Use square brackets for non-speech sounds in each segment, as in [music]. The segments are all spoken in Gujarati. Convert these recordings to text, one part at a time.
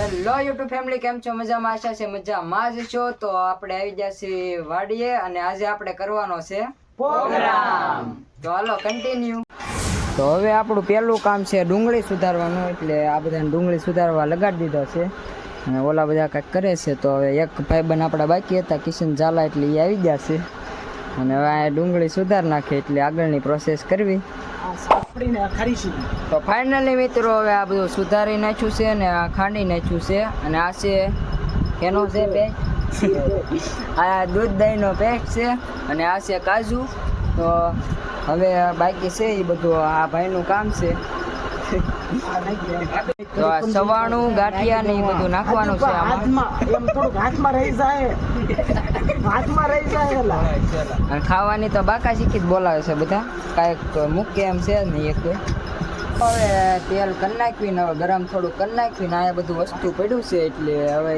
હેલો યુટ્યુબ ફેમિલી કેમ છો? મજામાં? આશા છે મજામાં જ છો? તો આપણે આવી ગયા છીએ વાડીએ અને આજે આપણે કરવાનો છે પ્રોગ્રામ. તો હાલો કન્ટિન્યુ તો હવે આપણું પહેલું કામ છે ડુંગળી સુધારવાનું એટલે આ બધાને ડુંગળી સુધારવા લગાડી દીધો છે. અને ઓલા બધા કંઈક કરે છે તો હવે એક ભાઈબંધ આપણા બાકી હતા કિશન ઝાલા એટલે એ આવી ગયા છે. અને હવે આ ડુંગળી સુધાર નાખે એટલે આગળની પ્રોસેસ કરવી. સાપડીને ખરીશી તો ફાઇનલી મિત્રો હવે આ બધું સુધારી નાખ્યું છે અને આ ખાંડી નાખ્યું છે અને આ છે એનો છે પેસ્ટ. આ દૂધ દહીંનો પેસ્ટ છે અને આ છે કાજુ. તો હવે બાકી છે એ બધું આ ભાઈનું કામ છે. તો આ સવાણું ગાંઠિયા ને એ બધું નાખવાનું છે અને ખાવાની તો બાકા શીખી જ બોલાવે છે બધા. કાંઈક મૂકે એમ છે નહીં એક હવે તેલ કરી નાખ્યું હવે ગરમ થોડું કરી નાખ્યું આ બધું વસ્તુ પડ્યું છે એટલે હવે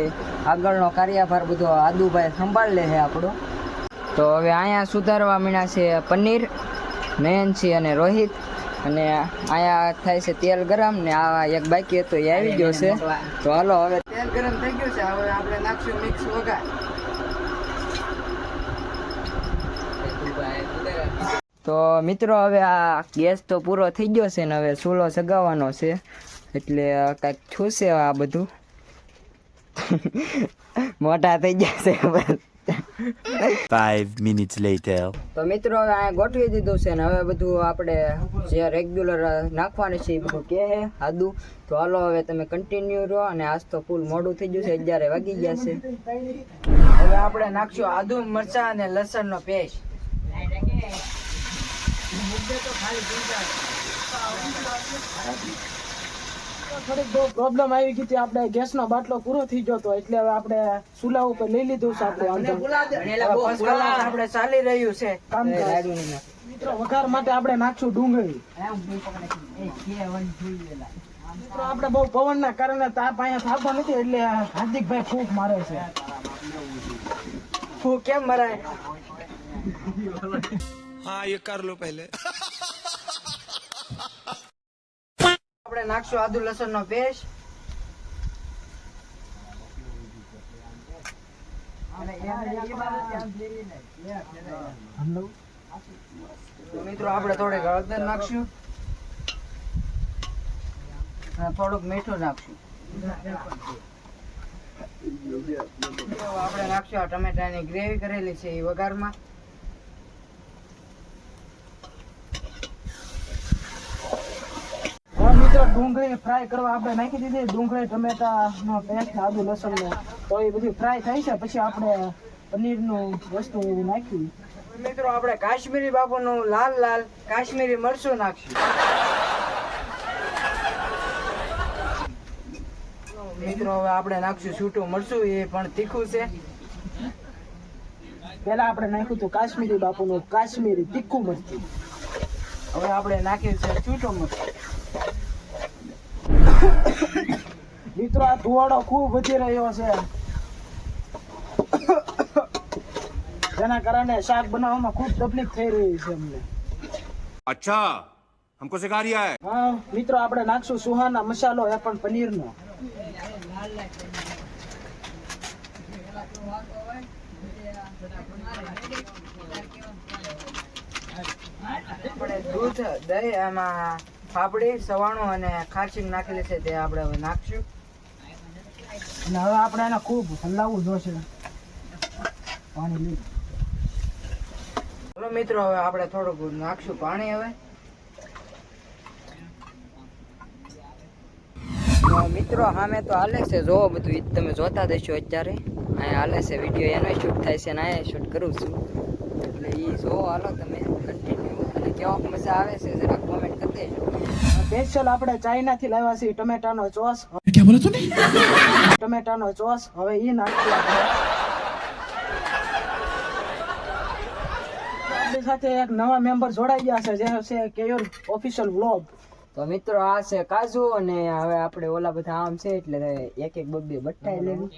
આગળનો કાર્યભાર બધો આદુભાઈ સંભાળ લે છે આપણો. તો હવે અહીંયા સુધારવા મીણા છે પનીર નયનસિંહ અને રોહિત. અને અહીંયા થાય છે તેલ ગરમ ને આ એક બાકી હતો એ આવી ગયો છે. તો હાલો હવે તેલ ગરમ થઈ ગયું છે હવે આપણે નાખશું મિક્સ વઘાર. તો મિત્રો હવે આ ગેસ તો પૂરો થઈ ગયો છે ને હવે ચૂલો સગાવવાનો છે એટલે કાંઈક છૂશે આ બધું. [laughs] મોટા થઈ ગયા છે Five minutes later. તો મિત્રો અહીંયા ગોઠવી દીધું છે ને, હવે બધું આપણે જે રેગ્યુલર નાખવાનું છે, એ બધું કે છે આદુ. તો હાલો, હવે તમે કન્ટિન્યુ રહો અને આજ તો ફૂલ મોડું થઈ ગયું છે, અગિયારે વાગી ગયા છે. હવે આપણે નાખશું આદુ, મરચાં અને લસણનો પેસ્ટ થોડીક બહુ પ્રોબ્લેમ આવી ગઈ હતી. આપણે ગેસનો બાટલો પૂરો થઈ ગયો એટલે હવે આપણે ચૂલા ઉપર લઈ લીધું છે આપણે આપણે ચાલી રહ્યું છે. કામ મિત્રો વઘાર માટે આપણે નાખશું ડુંગળી. મિત્રો આપણે બહુ પવનના કારણે તાપ અહીંયા થાપવા નથી એટલે હાર્દિકભાઈ ફૂક મારે છે. ફૂક કેમ મરાય હા એ કર લો પહેલે. આપણે નાખશું આદુ લસણ નો. પેસ્ટ મિત્રો આપણે થોડીક હળદર નાખશું. અને થોડુંક મીઠું નાખશું. આપણે નાખશું આ ટમેટાની ગ્રેવી કરેલી છે એ વઘારમાં હવે મિત્રો ડુંગળી ફ્રાય કરવા આપણે નાખી દીધી. ડુંગળી, ટમેટાનો પેસ્ટ, આદુ લસણનો તો એ બધી ફ્રાય થાય છે. પછી આપણે પનીરનું વસ્તુ એવી નાખ્યું મિત્રો, આપણે કાશ્મીરી બાપુનું લાલ લાલ કાશ્મીરી મરચું નાખશું. મિત્રો, હવે આપણે નાખશું છૂટું મરચું. એ પણ તીખું છે. પેલા આપણે નાખ્યું હતું કાશ્મીરી બાપુનું કાશ્મીરી તીખું મરચું. હવે આપણે નાખ્યું છે છૂટું મરચું. મિત્રો આ ધુવાડો ખૂબ વધી રહ્યો છે જેના કારણે શાક બનાવવામાં ખૂબ તકલીફ થઈ રહી છે અમને अच्छा हमको सिखा रिया है હા મિત્રો આપણે નાખશું સુહાના મસાલો એ પણ પનીરનો આપણે દૂધ દહીં એમાં ફાફડી, સવાણું અને ખાંચી નાખેલી છે, તે આપણે હવે નાખશું. અને હવે આપણે એને ખૂબ હલાવવું જોશે. પાણી લઈ. ચલો મિત્રો, હવે આપણે થોડુંક નાખશું પાણી હવે. મિત્રો, સામે તો હાલે છે. જોવો બધું ઈદ તમે જોતા દેશો અત્યારે. અહીંયા હાલે છે વીડિયો એનો શૂટ થાય છે અને અહીંયા શૂટ કરું છું. એટલે એ જોવો હાલો તમે કન્ટિન્યુ અને કેવો મજા આવે છે જરા કોમેન્ટ કરી દેજો સ્પેશિયલ આપણે ચાઇના થી લાવ્યા છે ટમેટાનો ચોસ. ટમેટાનો ચોસ. હવે એ નાખીએ આપણી. સાથે એક નવા મેમ્બર જોડાઈ ગયા છે જે છે કેયોર ઓફિશિયલ વ્લોગ તો મિત્રો આ છે કાજુ અને હવે આપણે ઓલા બધા આમ છે એટલે એક એક બબ્બે બટ્ટાઈ લેવી.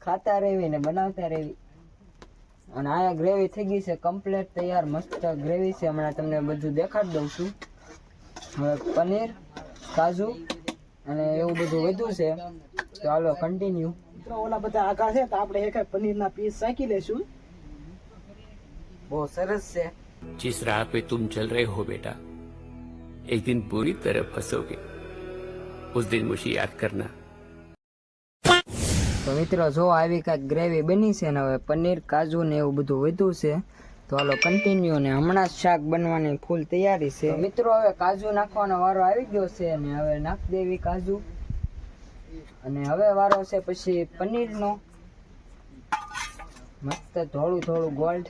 ખાતા રહેવી ને બનાવતા રહેવી અને આયા ગ્રેવી થઈ ગઈ છે કમ્પ્લીટ તૈયાર મસ્ત ગ્રેવી છે હમણાં તમને બધું દેખાડી દઉં છું હવે પનીર કાજુ અને એવું બધું વધ્યું છે તો હાલો કન્ટિન્યુ મિત્રો ઓલા બધા આગા છે તો આપણે એક પનીરના પીસ શાકી લેશું બહુ સરસ છે जिस राह पे तुम चल रहे हो बेटा एक दिन बुरी तरह फंसोगे उस दिन मुझे याद करना તો મિત્રો, જો આવી કાંઈક ગ્રેવી બની છે ને હવે પનીર, કાજુ ને એવું બધું વધ્યું છે, તો હાલો કન્ટિન્યુ ને હમણાં જ શાક બનવાની ફૂલ તૈયારી છે. મિત્રો, હવે કાજુ નાખવાનો વારો આવી ગયો છે ને હવે નાખ દેવી કાજુ. અને હવે વારો છે પછી પનીરનો. મસ્ત થોડું થોડું ગોલ્ડ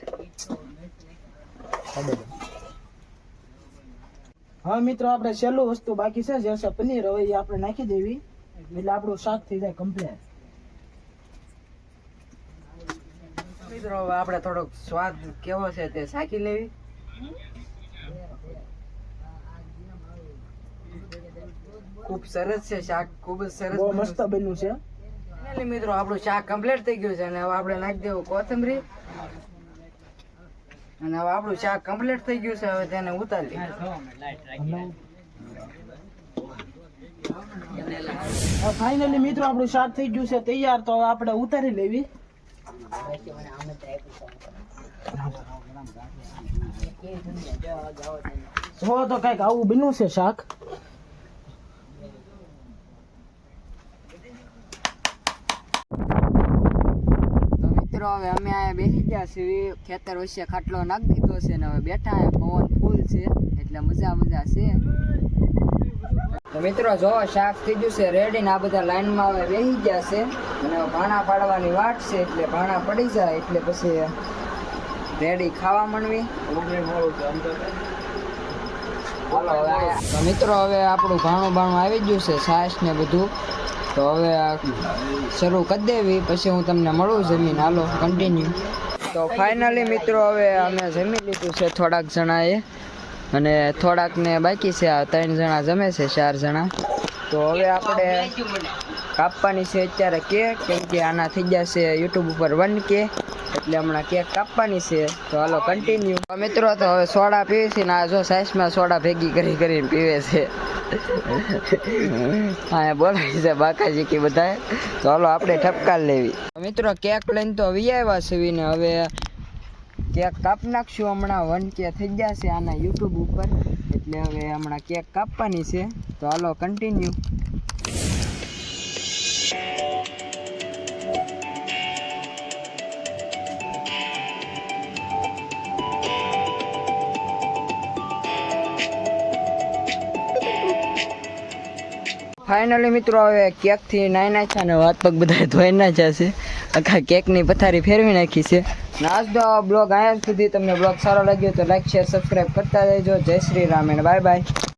હા મિત્રો, આપણે છેલ્લું વસ્તુ બાકી છે, જે પનીર. હવે એ આપણે નાખી દેવી. એટલે આપણું શાક થઈ જાય કમ્પ્લીટ મિત્રો હવે આપણે થોડોક સ્વાદ કેવો છે તે સાકી લેવી. ખૂબ સરસ છે શાક ખૂબ જ સરસ બહુ મસ્ત બન્યું છે. એટલે મિત્રો આપણું શાક કમ્પ્લીટ થઈ ગયું છે. અને હવે આપણે નાખી દેવું કોથમરી. અને હવે આપણું શાક કમ્પ્લીટ થઈ ગયું છે. હવે તેને ઉતારી ફાઇનલી મિત્રો આપણું શાક થઈ ગયું છે. તૈયાર તો આપણે ઉતારી લેવી. જો તો કંઈક આવું બીનું છે શાક. મિત્રો, હવે અમે અહીંયા બેસી ગયા છીએ. ખેતર વચ્ચે ખાટલો નાખી દીધો છે ને હવે બેઠા પવન ફૂલ છે. એટલે મજા મજા છે. મિત્રો, જો શાક થઈ ગયું છે રેડી આ બધા લાઈનમાં હવે બેસી ગયા છે. અને ભાણા પાડવાની વાટ છે, એટલે ભાણા પડી જાય, એટલે પછી રેડી ખાવા હવે મિત્રો, હવે આપણું ભાણું ભાણું આવી ગયું છે, છાશ ને બધું. તો હવે શરૂ કરી દેવી, પછી હું તમને મળું જમીન. હાલો કન્ટિન્યુ તો ફાઇનલી મિત્રો, હવે અમે જમી લીધું છે થોડાક જણાએ. અને થોડાક ને બાકી છે, આ ત્રણ જણા જમે છે, ચાર જણા. તો હવે આપણે કાપવાની છે અત્યારે કેક, કેમ કે આના થઈ જશે યુટ્યુબ ઉપર વન કે, એટલે હમણાં કેક કાપવાની છે. તો હાલો કન્ટિન્યુ મિત્રો, તો હવે સોડા પીવે છે ને આ જો સાઈસમાં સોડા ભેગી કરી કરીને પીવે છે. હા બોલાવી છે બાકાજી કે બધા તો હાલો આપણે ઠપકાર લેવી. મિત્રો, કેક લઈને તો વી આવ્યા છે હવે કેક કાપ નાખશું હમણાં, વન કે થઈ જશે આના યુટ્યુબ ઉપર. એટલે હવે હમણાં કેક કાપવાની છે. તો હાલો કન્ટિન્યુ ફાઇનલી મિત્રો, હવે કેકથી નાઈ નાખ્યા અને વાત પગ બધા ધોઈ નાખ્યા છે. આખા કેકની પથારી ફેરવી નાખી છે. દો બ્લોગ અહીંયા સુધી. તમને બ્લોગ સારો લાગ્યો તો લાઈક શેર સબસ્ક્રાઈબ કરતા રહેજો. Jai Shri Ram bye bye